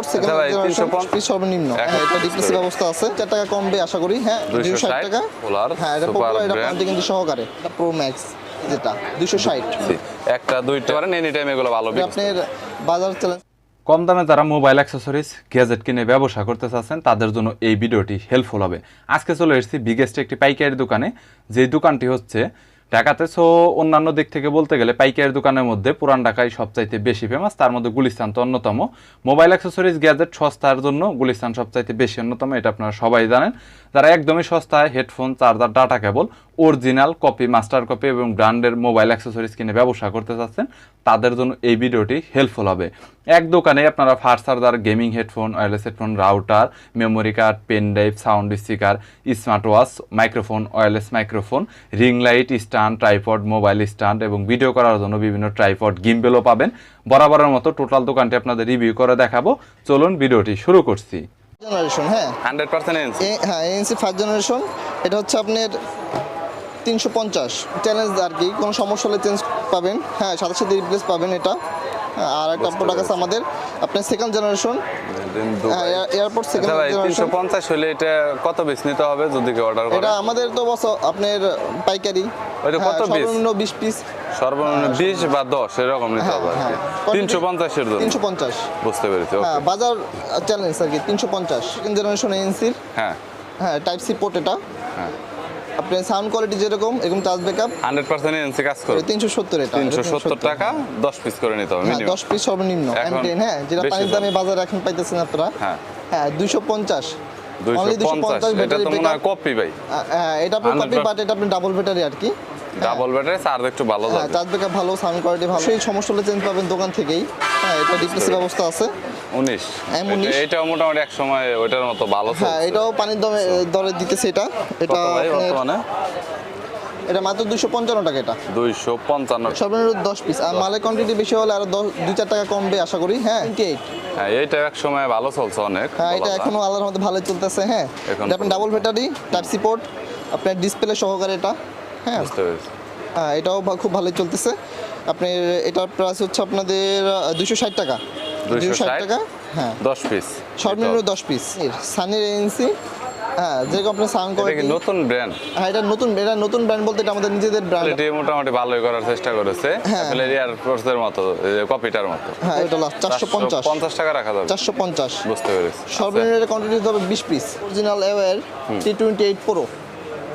Airport second generation সর্বনিম্ন। হ্যাঁ এটা piece ব্যবস্থা আছে। চার টাকা কমবে আশা করি হ্যাঁ 260 টাকা। হ্যাঁ এটা পপুলার এটা brand। কিন্তু সহকারে। এটা প্রো ম্যাক্স যেটা দুশো ষাট। একটা দুইটা পারেন এনি টাইম এগুলো ভালো আপনার বাজার চ্যালেঞ্জ কম দামে যারা মোবাইল অ্যাক্সেসরিজ গ্যাজেট কিনে ব্যবসা করতে চাচ্ছেন তাদের জন্য এই ভিডিওটি হেল্পফুল হবে। আজকে চলে এসেছি বিগেস্ট একটি পাইকারি দোকানে। যেই দোকানটি হচ্ছে ঢাকাতে সো অন্যান্য দিক থেকে বলতে গেলে পাইকারি দোকানের মধ্যে পুরান ঢাকায় সবচাইতে বেশি ফেমাস তার মধ্যে গুলিস্তান তো অন্যতম। মোবাইল অ্যাক্সেসরিজ গ্যাজেট সস্তার জন্য গুলিস্তান সবচাইতে বেশি অন্যতম, এটা আপনারা সবাই জানেন। যারা একদমই সস্তায় headphone charger data cable original copy master copy এবং ব্র্যান্ডের মোবাইল অ্যাক্সেসরিজ কিনে ব্যবসা করতে চাচ্ছেন তাদের জন্য এই ভিডিওটি হেল্পফুল হবে। এক দোকানে আপনারা fast charger gaming headphone wireless headphone router memory card pen drive sound speaker smart watch microphone wireless microphone ring light stand tripod mobile stand এবং ভিডিও করার জন্য বিভিন্ন ট্রাইপড গিম্বেলও পাবেন। বরাবরের মতো টোটাল দোকানটি আপনাদের রিভিউ করে দেখাবো। চলুন ভিডিওটি শুরু করছি। জেনারেশন হ্যাঁ। হান্ড্রেড পার্সেন্ট হ্যাঁ এনসি ফার্স্ট জেনারেশন এটা হচ্ছে আপনার তিনশো পঞ্চাশ। চ্যালেঞ্জ আর কি কোনো সমস্যা হলে চেঞ্জ পাবেন। হ্যাঁ সাথে সাথে রিপ্লেস পাবেন এটা। হ্যাঁ, আর একটা প্রোডাক্ট আছে আমাদের আপনার সেকেন্ড জেনারেশন হ্যাঁ এয়ারপোর্ট সেকেন্ড জেনারেশন পঞ্চাশ হলে এটা কত পিস নিতে হবে যদি কেউ অর্ডার করে? এটা আমাদের তো বস আপনার পাইকারি। ওইটা হ্যাঁ, কত piece? সর্বনিম্ন বিশ পিস সর্বনিম্ন বিশ বা দশ এরকম নিতে হ্যাঁ, হবে আর হ্যাঁ। কি। তিনশো পঞ্চাশের জন্য। তিনশো পঞ্চাশ। বুঝতে পেরেছি হ্যাঁ বাজার চ্যালেঞ্জ আর কি তিনশো পঞ্চাশ। সেকেন্ড জেনারেশন এনসির হ্যাঁ। হ্যাঁ টাইপ সি পোর্ট এটা। হ্যাঁ। আপনার সাউন্ড কোয়ালিটি যেরকম এরকম charge backup hundred percent NC কাজ এটা তিনশো এটা সত্তর টাকা দশ পিস করে নিতে হবে মিনিমাম দশ পিস সর্বনিম্ন এখন M10 হ্যাঁ যেটা পানির দামে বাজারে এখন পাইতেছেন আপনারা। হ্যাঁ। হ্যাঁ দুইশো পঞ্চাশ। দুইশো পঞ্চাশ এটা তো মনে হয় কপি ভাই। হ্যাঁ এটা আপনার কপি বাট এটা আপনি ডাবল ব্যাটারি আর কি। ডাবল ব্যাটারি চার্জ একটু ভালো যাবে চার্জ ব্যাকআপ ভালো সাউন্ড কোয়ালিটি ভালো। সেই সমস্যা হলে চেঞ্জ পাবেন দোকান থেকেই। হ্যাঁ এটা ডিপ্রেসি ব্যবস্থা আছে। উনিশ। M19 এটাও মোটামুটি এক সময় ওইটার মতো ভালো হ্যাঁ এটাও পানির দমে দরে দিতেছে এটা। এটা বর্তমানে? এটা মাত্র দুশো পঞ্চান্ন টাকা এটা। দুইশো পঞ্চান্ন। সর্বনিম্ন দশ পিস আর মালের কোয়ান্টিটি বেশি হলে আরও দশ দুই চার টাকা কমবে আশা করি হ্যাঁ? হ্যাঁ এইটা এক সময় ভালো চলছে অনেক হ্যাঁ এটা। এখনও আল্লাহর মধ্যে ভালো চলতেছে হ্যাঁ? এটা আপনার double battery type C port আপনার ডিসপ্লে সহকারে এটা হ্যাঁ? হ্যাঁ এটাও খুব ভালোই চলতেছে। আপনার এটার প্রাইস হচ্ছে আপনাদের দুশো ষাট টাকা। 260 টাকা? হ্যাঁ। দশ পিস সর্বনিম্ন দশ পিস সানির এজেন্সি হ্যাঁ যেরকম আপনার সাউন্ড এটা কি নতুন ব্র্যান্ড হ্যাঁ এটা নতুন এটা নতুন ব্র্যান্ড বলতে এটা আমাদের নিজেদের ব্র্যান্ড মোটামুটি ভালোই করার চেষ্টা করেছে। হ্যাঁ। অ্যাপেলের এয়ারফোর্সের মতো কপিটার মতো। হ্যাঁ এটা লাস্ট চারশো পঞ্চাশ। পঞ্চাশ টাকা রাখা যাবে। চারশো পঞ্চাশ। বুঝতে পেরেছি। সর্বনিম্ন কোয়ান্টিটি হবে বিশ piece original এওয়ার T twenty eight pro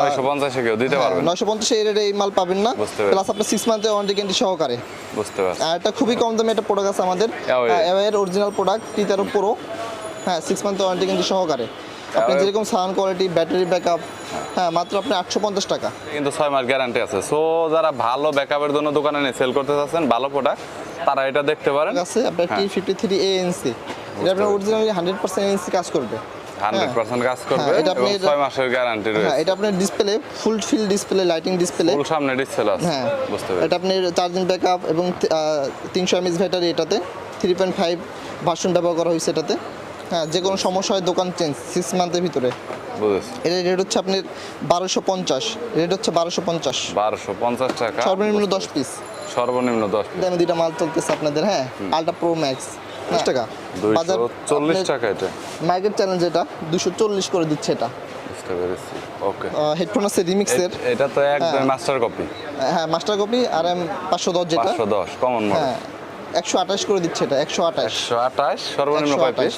নয়শো পঞ্চাশে কেউ দিতে পারবেন নয়শো পঞ্চাশ এই মাল পাবেন না। প্লাস আপনার সিক্স মান্থের ওয়ারেন্টি গ্যারান্টি সহকারে। বুঝতে পারছি। আর এটা খুবই কম দামে একটা প্রোডাক্ট আছে আমাদের। এর অরিজিনাল প্রোডাক্ট টি তেরো প্রো হ্যাঁ সিক্স মান্থ ওয়ারেন্টি কিন্তু সহকারে। আপনি যেরকম সাউন্ড কোয়ালিটি ব্যাটারি ব্যাকআপ হ্যাঁ। মাত্র আপনি আটশো পঞ্চাশ টাকা। কিন্তু ছয় মাস গ্যারান্টি আছে। সো যারা ভালো ব্যাকআপের জন্য দোকানে নিয়ে সেল করতে চাচ্ছেন ভালো প্রোডাক্ট তারা এটা দেখতে পারেন। আছে আপনার টি। ফিফটি থ্রি এএনসি এটা আপনার অরিজিনালি হান্ড্রেড পার্সেন্ট এএনসি কাজ করবে। কাজ করবে হ্যাঁ, এটা এবং এটা- মাসের গ্যারান্টি হ্যাঁ রয়েছে। এটা আপনার display full fill display lighting display full সামনে ডিসপ্লে আছে হ্যাঁ। বুঝতে পেরেছি। এটা আপনার চার্জিং ব্যাকআপ এবং তিনশো এমএস ব্যাটারি এটাতে ভার্সন ব্যবহার করা হয়েছে এটাতে। হ্যাঁ যে কোনো সমস্যা হয় দোকান চেঞ্জ সিক্স মান্থের ভিতরে। এটার রেট হচ্ছে আপনার বারোশো পঞ্চাশ রেট হচ্ছে বারোশো পঞ্চাশ। বারোশো পঞ্চাশ টাকা সর্বনিম্ন দশ পিস সর্বনিম্ন দশ দামে দুইটা মাল চলতেছে আপনাদের হ্যাঁ আলট্রা প্রো ম্যাক্স দশ টাকা। দুইশো চল্লিশ টাকা এটা। মার্কেট চ্যালেঞ্জ এটা দুশো চল্লিশ করে দিচ্ছে এটা। বুঝতে পেরেছি। ওকে হেডফোন আছে রিমিক্সের। এটা তো একদম হ্যাঁ। মাস্টার কপি হ্যাঁ মাস্টার কপি আর এম পাঁচশো দশ যেটা। পাঁচশো দশ কমন হ্যাঁ একশো আঠাশ করে দিচ্ছে এটা একশো আঠাশ। একশো আঠাশ সর্বনিম্ন পিস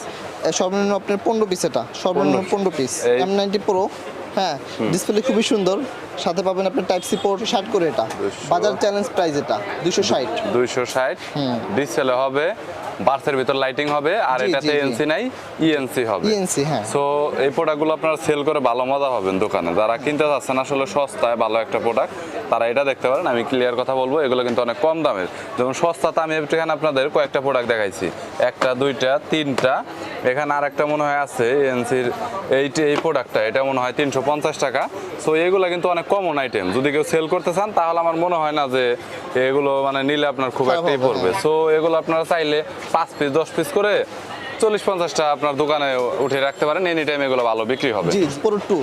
সর্বনিম্ন আপনার পনেরো পিস এটা। সর্বনিম্ন পনেরো। পিস এম নাইনটি প্রো হ্যাঁ ডিসপ্লে খুবই সুন্দর। সাথে পাবেন আপনি টাইপ সি পোর্ট ষাট করে এটা। বাজার চ্যালেঞ্জ প্রাইস এটা দুশো ষাট। দুইশো ষাট। ডিসপ্লে হবে বার্সের ভিতর লাইটিং হবে আর এটাতে। এনসি নাই ইএনসি হবে। ইএনসি হ্যাঁ। সো এই প্রোডাক্টগুলো আপনারা সেল করে ভালো মজা হবেন দোকানে। যারা কিনতে চাচ্ছেন আসলে সস্তায় ভালো একটা প্রোডাক্ট তারা এটা দেখতে পারেন। আমি ক্লিয়ার কথা বলব এগুলো কিন্তু অনেক কম দামের। যেমন সস্তাতে আমি এখানে আপনাদের কয়েকটা প্রোডাক্ট দেখাইছি। একটা দুইটা তিনটা। এখানে আর একটা মনে হয় আছে এনসির এইটি এই প্রোডাক্টটা এটা মনে হয় তিনশো পঞ্চাশ টাকা। সো এগুলো কিন্তু অনেক কমন আইটেম যদি কেউ সেল করতে চান তাহলে আমার মনে হয় না যে এগুলো মানে নিলে আপনার খুব একটাই পড়বে। সো এগুলো আপনারা চাইলে পাঁচ পিস দশ পিস করে চল্লিশ পঞ্চাশটা আপনার দোকানে উঠে রাখতে পারেন। এনি টাইম এগুলো ভালো বিক্রি হবে। জি পুরো টু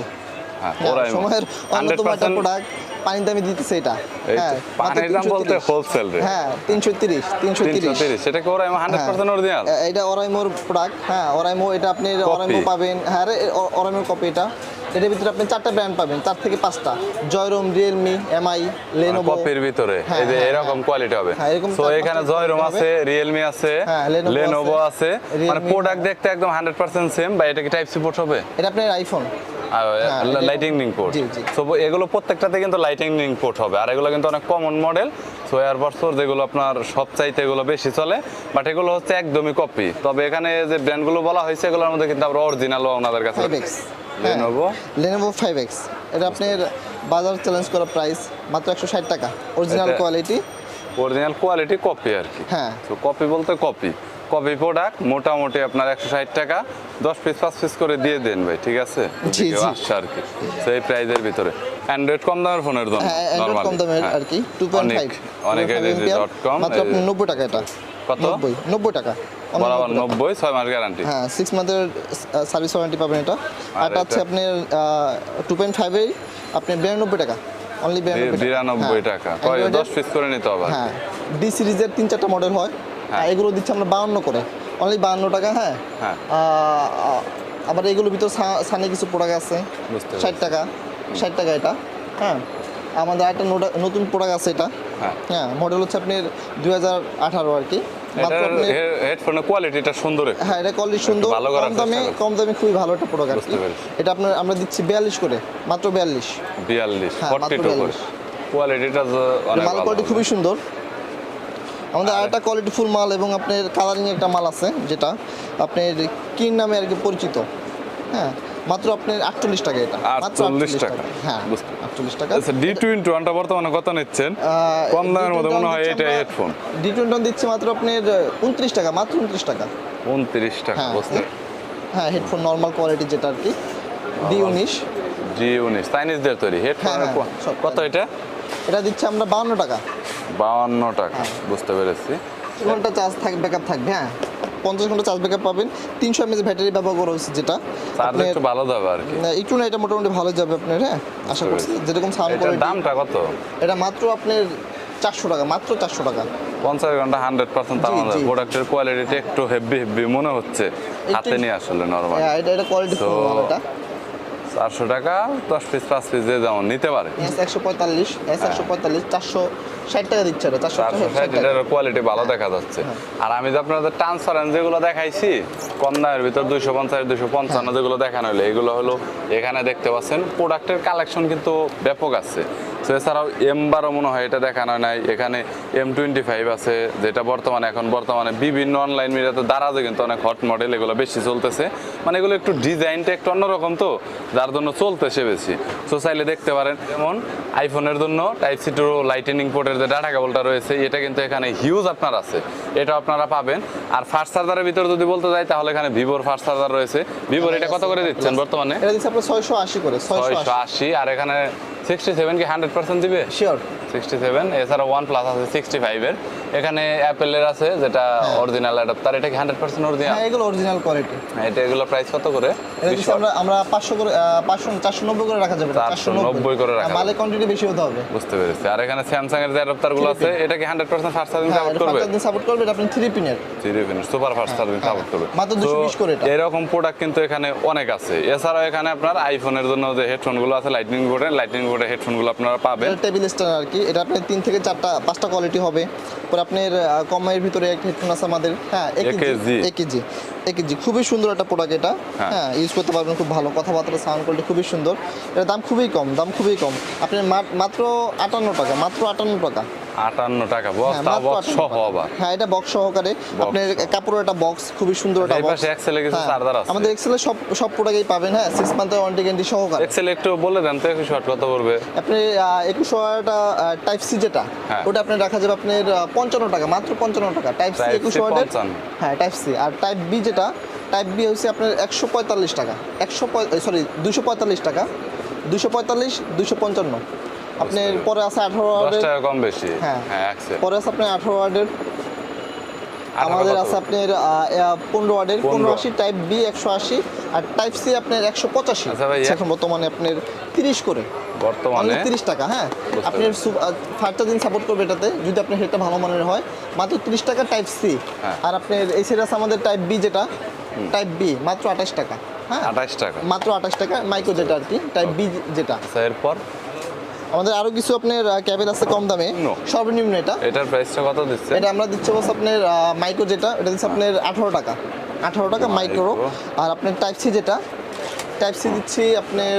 হ্যাঁ, সময়ের অন্যতম একটা প্রোডাক্ট পানির দামে দিতেছে এটা। এই তো, হ্যাঁ পানির দাম বলতে wholesale rate। হ্যাঁ তিনশো তিরিশ তিনশো তিনশো তিরিশ তিরিশ সেটা কি ওরাই হান্ড্রেড পার্সেন্ট অরিজিনাল এটা অরাইমোর প্রোডাক্ট হ্যাঁ অরাইমো এটা আপনি অরাইমো পাবেন। হ্যাঁ কপি এটা। এটার ভিতরে আপনি চারটা ব্র্যান্ড পাবেন চার থেকে পাঁচটা। জয়রোম রিয়েলমি এমআই লেনোভো কপির ভিতরে। হ্যাঁ, এই যে হ্যাঁ, এরকম কোয়ালিটি হবে। হ্যাঁ, তো চার এখানে জয়রুম আছে রিয়েলমি আছে লেনোভো আছে, মানে প্রোডাক্ট দেখতে একদম হান্ড্রেড পার্সেন্ট সেম বা এটা কি টাইপ সিপোর্ট হবে? এটা আপনার আইফোন হ্যাঁ, এটা- লাইটিং পোর্ট। সো এগুলো প্রত্যেকটাতে কিন্তু লাইটিং পোর্ট হবে। আর এগুলো কিন্তু অনেক কমন মডেল সো এয়ারবডসোর যেগুলো আপনার সব চাইতে এগুলো বেশি চলে। বাট এগুলো হচ্ছে একদমই কপি তবে এখানে যে ব্র্যান্ডগুলো বলা হয়েছে এগুলোর মধ্যে কিন্তু আমরা অরিজিনালও ওনাদের কাছে Lenovo? লেনোভো ফাইভ এক্স এটা আপনার বাজার চ্যালেঞ্জ করা প্রাইস মাত্র একশো ষাট টাকা। Original quality original quality copy আর কি। হ্যাঁ। তো কপি বলতে কপি কপি প্রোডাক্ট মোটামুটি আপনার একশো ষাট টাকা। দশ পিস পাঁচ পিস করে দিয়ে দেন ভাই ঠিক আছে। আসছে আর কি। সেই প্রাইজের ভিতরে। অ্যান্ড্রয়েড কম দামের ফোনের জন্য অ্যান্ড্রয়েড normally, কম দামের হ্যাঁ। আর কি। টু পয়েন্ট ফাইভ অনেক কম মাত্র নব্বই টাকা এটা। কত? নব্বই নব্বই টাকা। বরাবর 90 টাকা। নব্বই মাস গ্যারান্টি হ্যাঁ সার্ভিস ওয়ারেন্টি পাবেন এটা। আর হচ্ছে? আপনার আপনি বিরানব্বই টাকা। অনলি টাকা। পিস করে নিতে হবে। হ্যাঁ ডি সিরিজের তিন চারটা মডেল হয়। হ্যাঁ। এগুলো দিচ্ছি আমরা বাউন্ন করে। অনলি বাউন্ন টাকা হ্যাঁ। হ্যাঁ। আবার এগুলোর ভিতর সানি কিছু প্রোডাক্ট আছে। বুঝতে ষাট টাকা ষাট টাকা এটা। হ্যাঁ। আমাদের একটা নতুন প্রোডাক্ট আছে এটা। হ্যাঁ। হ্যাঁ মডেল হচ্ছে আপনার দুই হাজার আঠারো আর কি। হেডফোনের কোয়ালিটিটা সুন্দর হ্যাঁ এটা কোয়ালিটি সুন্দর কম দামে কম দামে খুবই ভালো একটা প্রোডাক্ট এটা আপনার আমরা দিচ্ছি বিয়াল্লিশ করে মাত্র বিয়াল্লিশ। বিয়াল্লিশ হ্যাঁ, ফর্টি টু করে। কোয়ালিটিটা মাল কোয়ালিটি খুবই সুন্দর। আমাদের আরেকটা কোয়ালিটি ফুল মাল এবং আপনার কালারিং একটা মাল আছে যেটা আপনার কিন নামে আর কি পরিচিত। হ্যাঁ মাত্র আপনার আটচল্লিশ টাকা এটা। 48 টাকা। হ্যাঁ বুঝতে আটচল্লিশ টাকা। আচ্ছা ডি টোয়েন্টি ওয়ানটা বর্তমানে কত নিচ্ছেন? কম দামের মধ্যে মনে হয় এটাই হেডফোন ডি টোয়েন্টি দিচ্ছে মাত্র আপনার উনত্রিশ টাকা মাত্র উনত্রিশ টাকা। উনত্রিশ টাকা হ্যাঁ বুঝতে হ্যাঁ হেডফোন নর্মাল কোয়ালিটি যেটা আর কি। ডি উনিশ জি উনিশ চাইনিজদের তৈরি। হেডফোন হ্যাঁ, হ্যাঁ, কত এটা? এটা দিচ্ছে আমরা বাউন্ন টাকা। বাউন্ন টাকা। বুঝতে পেরেছি। তিন চার্জ থাকবে ব্যাকআপ থাকবে হ্যাঁ। পঞ্চাশ ঘণ্টা চার্জ ব্যাকআপ পাবেন। তিনশো এমএস ব্যাটারি ব্যবহার করা হয়েছে যেটা। তাহলে একটু ভালো যাবে আর কি। না, একটু না এটা মোটামুটি ভালো যাবে আপনার হ্যাঁ? আশা করছি। যেরকম সাউন্ড কোয়ালিটি দামটা কত? এটা মাত্র আপনার চারশো টাকা মাত্র চারশো টাকা। পঞ্চাশ ঘণ্টা হান্ড্রেড পার্সেন্ট আমাদের প্রোডাক্টের কোয়ালিটিটা একটু হেভি হেভি মনে হচ্ছে। হাতে নিয়ে আসলে নর্মাল হ্যাঁ এটা এটা কোয়ালিটি ভালো এটা। চারশো টাকা দশ পিস পাঁচ পিস যে যেমন নিতে পারে। এস একশো পঁয়তাল্লিশ এস একশো পঁয়তাল্লিশ চারশো ষাট টাকা দিচ্ছে এটা চারশো ষাট এটার কোয়ালিটি ভালো দেখা যাচ্ছে। হ্যাঁ। আর আমি যে আপনাদের ট্রান্সপারেন্ট যেগুলো দেখাইছি কম দামের ভিতর দুইশো পঞ্চাশ দুইশো পঞ্চান্ন হ্যাঁ। যেগুলো দেখানো হলো এগুলো হলো এখানে দেখতে পাচ্ছেন প্রোডাক্টের কালেকশন কিন্তু ব্যাপক আছে। তো এছাড়াও এম বারো মনে হয় এটা দেখানো নাই এখানে এম টোয়েন্টি ফাইভ আছে যেটা বর্তমানে এখন বর্তমানে বিভিন্ন অনলাইন মিডিয়াতে দারাজে কিন্তু অনেক হট মডেল এগুলো বেশি চলতেছে। মানে এগুলো একটু ডিজাইনটা একটু অন্যরকম তো যার জন্য চলতেছে বেশি সো চাইলে দেখতে পারেন যেমন আইফোনের জন্য টাইপ সি টু লাইটেনিং পোর্টের যে ডাটা কেবলটা রয়েছে এটা কিন্তু এখানে হিউজ আপনার আছে। এটা আপনারা পাবেন। আর ফাস্ট চার্জারের ভিতরে যদি বলতে যাই তাহলে এখানে ভিভোর ফাস্ট চার্জার রয়েছে। ভিভোর এটা কত করে দিচ্ছেন বর্তমানে? এটা দিচ্ছে আপনার ছয়শো আশি করে ছয়শো ছয়শো আশি আর এখানে সিক্সটি সেভেন কি হান্ড্রেড পার্সেন্ট দিবে? শিওর সিক্সটি সেভেন এছাড়া ওয়ান প্লাস আছে সিক্সটি ফাইভের এখানে অ্যাপেলের আছে যেটা অরিজিনাল অ্যাডাপ্টার এটা কি হান্ড্রেড পার্সেন্ট অরিজিনাল হ্যাঁ এগুলো অরিজিনাল কোয়ালিটি এটা এগুলো প্রাইস কত করে? আমরা পাঁচশো করে পাঁচশো চারশো নব্বই করে রাখা যাবে এটা, 490 করে রাখা মালের কোয়ান্টিটি বেশি হতে হবে। বুঝতে পেরেছি। আর এখানে স্যামসাং এর যে অ্যাডাপ্টারগুলো আছে এটা কি হান্ড্রেড পার্সেন্ট হ্যাঁ সাপোর্ট করবে? দিন সাপোর্ট করবে এটা আপনি থ্রি পিনের সুপার ফাস্ট চার্জিং সাপোর্ট করবে। মাত্র 220 করে এটা। এরকম প্রোডাক্ট কিন্তু এখানে অনেক আছে। এছাড়াও এখানে আপনার আইফোনের জন্য যে হেডফোনগুলো আছে লাইটনিং বোর্ডের লাইটনিং কিবোর্ডের হেডফোনগুলো আপনারা পাবেন। টেবিল স্ট্যান্ড আর কি। এটা আপনার তিন থেকে চারটা পাঁচটা কোয়ালিটি হবে। পরে আপনার কমের ভিতরে একটা হেডফোন আছে আমাদের। হ্যাঁ AKG একেজি কেজি খুবই সুন্দর একটা প্রোডাক্ট এটা। হ্যাঁ। হ্যাঁ ইউজ করতে পারবেন খুব ভালো কথাবার্তা সাউন্ড কোয়ালিটি খুবই সুন্দর। এটার দাম খুবই কম দাম খুবই কম। আপনি মাত্র আটান্ন টাকা মাত্র আটান্ন টাকা। আটান্ন টাকা হ্যাঁ, বস্তা বক্স সহ আবার। হ্যাঁ এটা বক্স সহকারে। আপনার কাপড়ের একটা বক্স খুবই সুন্দর একটা বক্স। পাশে এক্সেলে কিছু চার্জার আছে। আমাদের এক্সেলে সব সব প্রোডাক্টই পাবেন হ্যাঁ সিক্স মান্থের ওয়ারেন্টি গ্যারান্টি সহকারে। এক্সেল একটু বলে দেন তো একটু শর্ট কত পড়বে আপনি একুশ ওয়ার্ডটা টাইপ সি যেটা হ্যাঁ। ওটা আপনি রাখা যাবে আপনার পঞ্চান্ন টাকা মাত্র পঞ্চান্ন টাকা। টাইপ সি Type C একুশ ওয়ার্ডের 55 হ্যাঁ টাইপ সি আর টাইপ বি যেটা টাইপ বি হচ্ছে আপনার একশো পঁয়তাল্লিশ টাকা। একশো সরি দুশো পঁয়তাল্লিশ টাকা। দুশো পঁয়তাল্লিশ দুশো পঞ্চান্ন। আপনার পরে আছে আঠারো ওয়ার্ডের? টাকা কম বেশি। হ্যাঁ। হ্যাঁ পরে আছে আপনার আঠারো ওয়ার্ডের। আমাদের আছে আপনার পনেরো ওয়ার্ডের। 15 পনেরো আশি টাইপ বি একশো আশি। আর টাইপ সি আপনার একশো পঁচাশি। আচ্ছা এখন বর্তমানে আপনার তিরিশ করে। বর্তমানে? তিরিশ টাকা হ্যাঁ। আপনি ফাইভ দিন সাপোর্ট করবে এটাতে। যদি আপনার হেডটা ভালো মানের হয় মাত্র তিরিশ টাকা টাইপ সি হ্যাঁ। আর আপনার এই সেট আমাদের টাইপ বি যেটা। টাইপ বি মাত্র আঠাশ টাকা হ্যাঁ। আঠাশ টাকা। মাত্র আঠাশ টাকা মাইক্রো যেটা আর কি টাইপ বি যেটা। আচ্ছা এরপর? আমাদের আরও কিছু আপনার ক্যাবেল আছে কম দামে। সর্বনিম্ন এটা। এটার প্রাইসটা কত দিচ্ছে? এটা আমরা দিচ্ছি বস আপনার মাইক্রো যেটা এটা দিচ্ছে আপনার আঠারো টাকা। আঠারো টাকা মাইক্রো। আর আপনার টাইপ সি যেটা টাইপ সি দিচ্ছি আপনার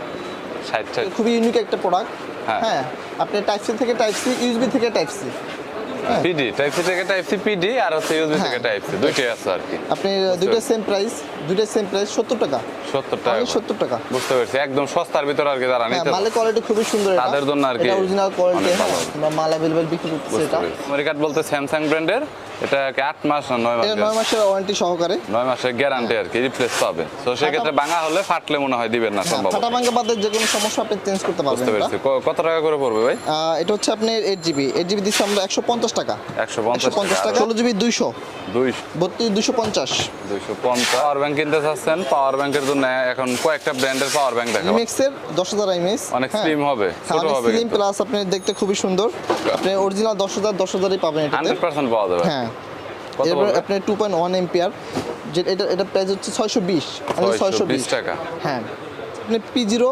খুবই ইউনিক একটা প্রোডাক্ট হ্যাঁ। হ্যাঁ আপনি টাইপ সি থেকে টাইপ সি ইউএসবি থেকে type C. PD type C থেকে টাইপ সি পিডি আর হচ্ছে ইউএসবি হ্যাঁ। থেকে টাইপ সি দুইটাই আছে আর কি আপনি দুইটা সেম প্রাইস দুইটা সেম প্রাইস সত্তর টাকা। সত্তর টাকা সত্তর টাকা। বুঝতে পেরেছি। একদম সস্তার ভিতরে আর কি যারা হ্যাঁ নিতে মালের কোয়ালিটি খুবই সুন্দর। তাদের জন্য আর কি অরিজিনাল কোয়ালিটি আমরা মাল অ্যাভেলেবেল বিক্রি করতেছি এটা। আমেরিকাট বলতে স্যামসাং ব্র্যান্ডের এটা কি আট মাস না নয় মাস এটা নয় মাসের ওয়ারেন্টি সহকারে। নয় মাসের গ্যারান্টি আর কি রিপ্লেস পাবে। তো সেক্ষেত্রে ভাঙা হলে ফাটলে মনে হয় দিবেন না হ্যাঁ, সম্ভব। ফাটা ভাঙ্গা বাদের যে কোনো সমস্যা আপনি চেঞ্জ করতে পারবেন বুঝতে। পেরেছি। কত টাকা করে পড়বে ভাই? এটা হচ্ছে আপনার এইট জিবি এইট জিবি দিচ্ছি আমরা একশো পঞ্চাশ টাকা। একশো একশো পঞ্চাশ পঞ্চাশ টাকা। ষোলো জিবি দুইশো। দুইশো বত্রিশ দুশো পঞ্চাশ। দুইশো পঞ্চাশ। পাওয়ার ব্যাংক কিনতে চাচ্ছেন পাওয়ার ব্যাংকের জন্য এখন কয়েকটা ব্র্যান্ডের পাওয়ার ব্যাংক দেখা ইমেক্সের দশ হাজার এমএস অনেক স্লিম হবে, ছোট হবে স্লিম প্লাস আপনি দেখতে খুবই সুন্দর। আপনি অরিজিনাল দশ হাজার দশ হাজারই পাবেন এটাতে। হান্ড্রেড পার্সেন্ট পাওয়া যাবে। হ্যাঁ। এরপর আপনি টু পয়েন্ট ওয়ান এমপিআর যে এটা এটা প্রাইস হচ্ছে ছয়শো বিশ। ছয়শো 620 বিশ। টাকা। হ্যাঁ। আপনি পি জিরো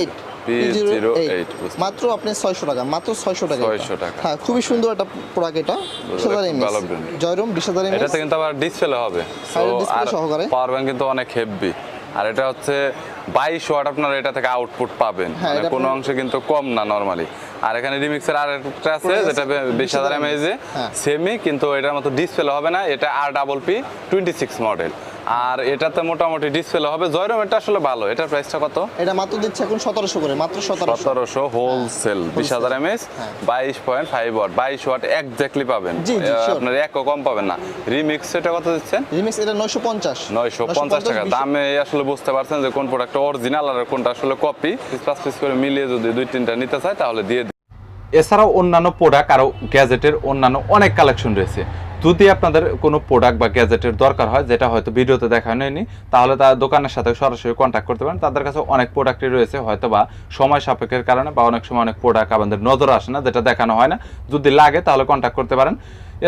এইট P08 বুঝতে মাত্র আপনি ছয়শো টাকা মাত্র ছয়শো টাকা। 600 টাকা। হ্যাঁ খুবই সুন্দর একটা প্রোডাক্ট এটা। বিশ হাজার এমএস brand। বিশ হাজার এমএস এটাতে কিন্তু আবার ডিসপ্লে হবে। হ্যাঁ, display আর সহকারে। পাওয়ার ব্যাংক কিন্তু অনেক হেভি আর এটা হচ্ছে বাইশ ওয়াট আপনারা এটা থেকে আউটপুট পাবেন। হ্যাঁ, মানে কোনো অংশে কিন্তু কম না নরমালি আর এখানে রিমিক্সের আর একটা আছে। যেটা বিশ হাজার 20,000 এমএজে হ্যাঁ। সেমি কিন্তু এটার মতো ডিসপ্লে হবে না। এটা আর double P twenty six model আর এটাতে মোটামুটি ডিসপ্লে হবে। জয়রম এটা আসলে ভালো। এটার প্রাইসটা কত? এটা মাত্র দিচ্ছে এখন সতেরোশো করে মাত্র সতেরোশো। সতেরোশো হোলসেল বিশ হাজার এমএস হ্যাঁ। বাইশ পয়েন্ট ফাইভ ওয়াট বাইশ ওয়াট একজাক্টলি পাবেন। আপনার একও কম পাবেন না। রিমিক্স এটা কত দিচ্ছেন? রিমিক্স এটা নয়শো পঞ্চাশ। নয়শো পঞ্চাশ টাকা। দামে আসলে বুঝতে পারছেন যে কোন প্রোডাক্ট অরিজিনাল আর কোনটা আসলে কপি পাঁচ পিস করে মিলিয়ে যদি দুই তিনটা নিতে চায় তাহলে দিয়ে। এছাড়াও অন্যান্য প্রোডাক্ট আরও গ্যাজেটের অন্যান্য অনেক কালেকশন রয়েছে। যদি আপনাদের কোনো প্রোডাক্ট বা গ্যাজেটের দরকার হয়, যেটা হয়তো ভিডিওতে দেখানো হয়নি, তাহলে তার দোকানের সাথে সরাসরি কন্ট্যাক্ট করতে পারেন। তাদের কাছে অনেক প্রোডাক্টই রয়েছে হয়তো বা সময় সাপেক্ষের কারণে বা অনেক সময় অনেক প্রোডাক্ট আমাদের নজর আসে না, যেটা দেখানো হয় না। যদি লাগে, তাহলে কন্ট্যাক্ট করতে পারেন।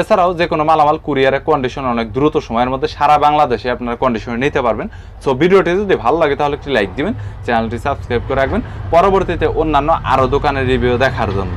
এছাড়াও যে কোনো মালামাল কুরিয়ারের কন্ডিশন অনেক দ্রুত সময়ের মধ্যে সারা বাংলাদেশে আপনারা কন্ডিশনে নিতে পারবেন। সো ভিডিওটি যদি ভালো লাগে, তাহলে একটি লাইক দিবেন, চ্যানেলটি সাবস্ক্রাইব করে রাখবেন। পরবর্তীতে অন্যান্য আরও দোকানের রিভিউ দেখার জন্য।